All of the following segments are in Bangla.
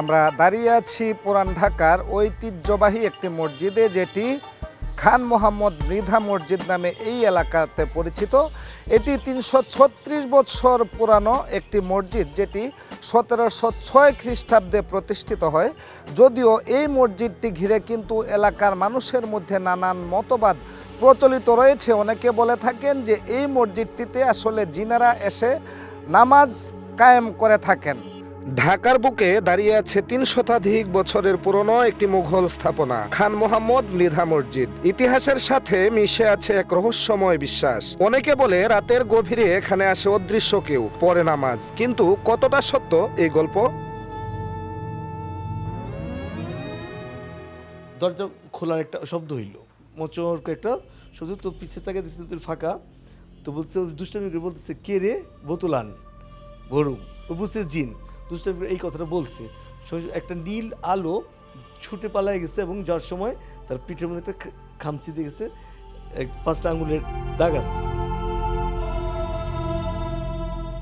আমরা দাঁড়িয়ে আছি পুরান ঢাকার ঐতিহ্যবাহী একটি মসজিদে, যেটি খান মোহাম্মদ মৃধা মসজিদ নামে এই এলাকাতে পরিচিত। এটি তিনশো ছত্রিশ বছর পুরানো একটি মসজিদ, যেটি সতেরোশো ছয় খ্রিস্টাব্দে প্রতিষ্ঠিত হয়। যদিও এই মসজিদটি ঘিরে কিন্তু এলাকার মানুষের মধ্যে নানান মতবাদ প্রচলিত রয়েছে। অনেকে বলে থাকেন যে এই মসজিদটিতে আসলে জিনারা এসে নামাজ কায়েম করে থাকেন। ঢাকার বুকে দাঁড়িয়ে আছে তিন শতাধিক বছরের পুরনো একটি মুঘল স্থাপনা, খান মোহাম্মদ মৃধা মসজিদ। ইতিহাসের সাথে মিশে আছে এক রহস্যময় বিশ্বাস। অনেকে বলে রাতের গভীরে এখানে আসে অদৃশ্য কেউ পরে নামাজ। কিন্তু কতটা সত্য এই গল্প? দরজা খোলার একটা শব্দ হইল। মোচর একটা শব্দ, তো পিছিয়ে দিচ্ছে তুই ফাঁকা। তো বলছে, দুষ্টামি বলতেছে, কে রে? বোতলান, গরু। ও বুঝছে জিন। দুষ্টামি এই কথাটা বলছে। একটা নীল আলো ছুটে পালায় গেছে এবং যাওয়ার সময় তার পিঠের মধ্যে একটা খামচি দিয়ে গেছে পাঁচটা আঙুলের দাগ আছে।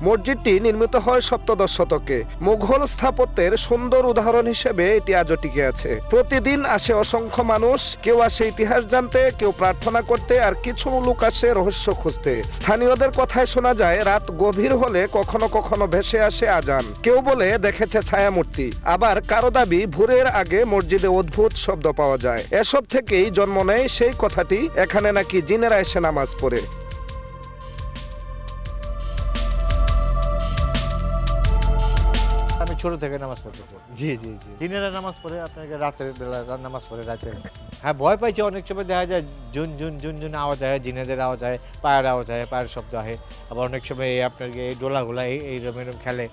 মসজিদটি নির্মিত হয় সপ্তদশ শতকে। মুঘল স্থাপত্যের সুন্দর উদাহরণ হিসেবে এটি আজও টিকে আছে। প্রতিদিন আসে অসংখ্য মানুষ, কেউ আসে ইতিহাস জানতে, কেউ প্রার্থনা করতে, আর কিছু লোক আসে রহস্য খুঁজতে। স্থানীয়দের কথায় শোনা যায়, রাত গভীর হলে কখনো কখনো ভেসে আসে আজান। কেউ বলে, দেখেছে ছায়ামূর্তি। আবার কারও দাবি, ভোরের আগে মসজিদে অদ্ভুত শব্দ পাওয়া যায়। এসব থেকেই জন্ম নেয় সেই কথাটি, এখানে নাকি জিনেরা এসে নামাজ পড়ে। ছোট থেকে নামাজ পড়তে জি জি জি। দিনেরা নামাজ পড়ে আপনাকে রাতের বেলা নামাজ পড়ে রাতে হ্যাঁ ভয় পাইছে অনেক সময় দেখা যায় জুন জুন জুন জুন আওয়াজ হয় জিনেদের আওয়াজ হয় পায়ের আওয়াজ হয় পায়ের শব্দ হয় আবার অনেক সময় এই আপনাকে এই ডোলাগুলা এই এইরকম এরকম খেলে।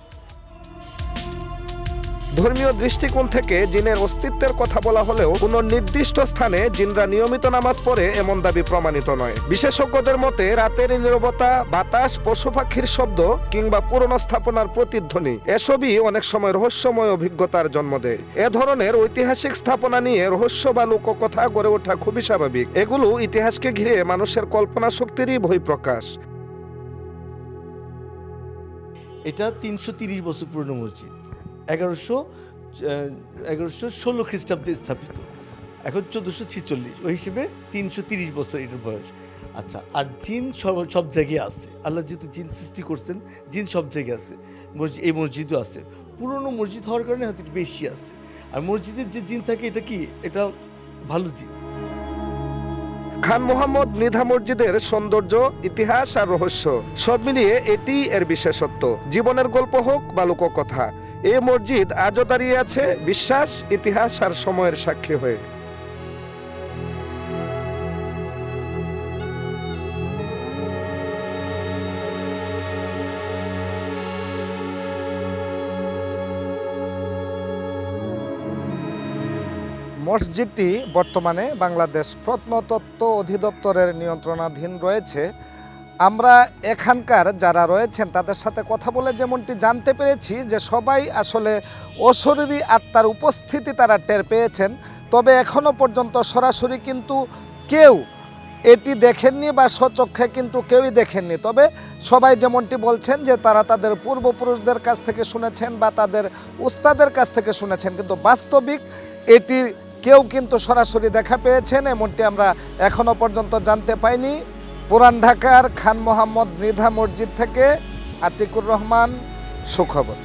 ধর্মীয় দৃষ্টিকোণ থেকে জিনের অস্তিত্বের কথা বলা হলেও কোনো নির্দিষ্ট স্থানে জিনরা নিয়মিত নামাজ পড়ে এমন দাবি প্রমাণিত নয়। বিশেষজ্ঞদের মতে, রাতের নীরবতা, বাতাস, পশু পাখির শব্দ কিংবা পুরনো স্থাপনার প্রতিধ্বনি, এসবই অনেক সময় রহস্যময় অভিজ্ঞতার জন্ম দেয়। এ ধরনের ঐতিহাসিক স্থাপনা নিয়ে রহস্য বা লোককথা গড়ে ওঠা খুবই স্বাভাবিক। এগুলো ইতিহাসকে ঘিরে মানুষের কল্পনা শক্তিরই বহিঃপ্রকাশ। এটা তিনশো বছর পুরনো মসজিদ। এগারোশো এগারোশো ষোলো খ্রিস্টাব্দে স্থাপিত। এখন চোদ্দোশো ছিচল্লিশ। ওই হিসেবে তিনশো তিরিশ বছর এটার বয়স। আচ্ছা আর জিন সব সব জায়গায় আছে। আল্লাহ যেহেতু জিন সৃষ্টি করছেন, জিন সব জায়গায় আছে। মসজিদ এই মসজিদও আছে। পুরনো মসজিদ হওয়ার কারণে হয়তো বেশি আছে। আর মসজিদের যে জিন থাকে, এটা কি? এটা ভালো জিন। খান মোহাম্মদ মৃধা মসজিদের সৌন্দর্য, ইতিহাস আর রহস্য সব মিলিয়ে এটি এর বিশেষত্ব। জীবনের গল্প হোক বা লোককথা এই মসজিদ আজও দাঁড়িয়ে আছে বিশ্বাস, ইতিহাস আর সময়ের সাক্ষী হয়ে। মসজিদটি বর্তমানে বাংলাদেশ প্রত্নতত্ত্ব অধিদপ্তরের নিয়ন্ত্রণাধীন রয়েছে। আমরা এখানকার যারা রয়েছেন, তাদের সাথে কথা বলে যেমনটি জানতে পেরেছি যে সবাই আসলে অশরীরী আত্মার উপস্থিতি তারা টের পেয়েছেন। তবে এখনও পর্যন্ত সরাসরি কিন্তু কেউ এটি দেখেননি বা স্বচক্ষে কিন্তু কেউই দেখেননি। তবে সবাই যেমনটি বলছেন যে তারা তাদের পূর্বপুরুষদের কাছ থেকে শুনেছেন বা তাদের উস্তাদের কাছ থেকে শুনেছেন। কিন্তু বাস্তবিক এটি কেউ কিন্তু সরাসরি দেখা পেয়েছেন, এমনটি আমরা এখনও পর্যন্ত জানতে পাইনি। পুরান ঢাকার খান মোহাম্মদ মৃধা মসজিদ থেকে আতিকুর রহমান সুখবর।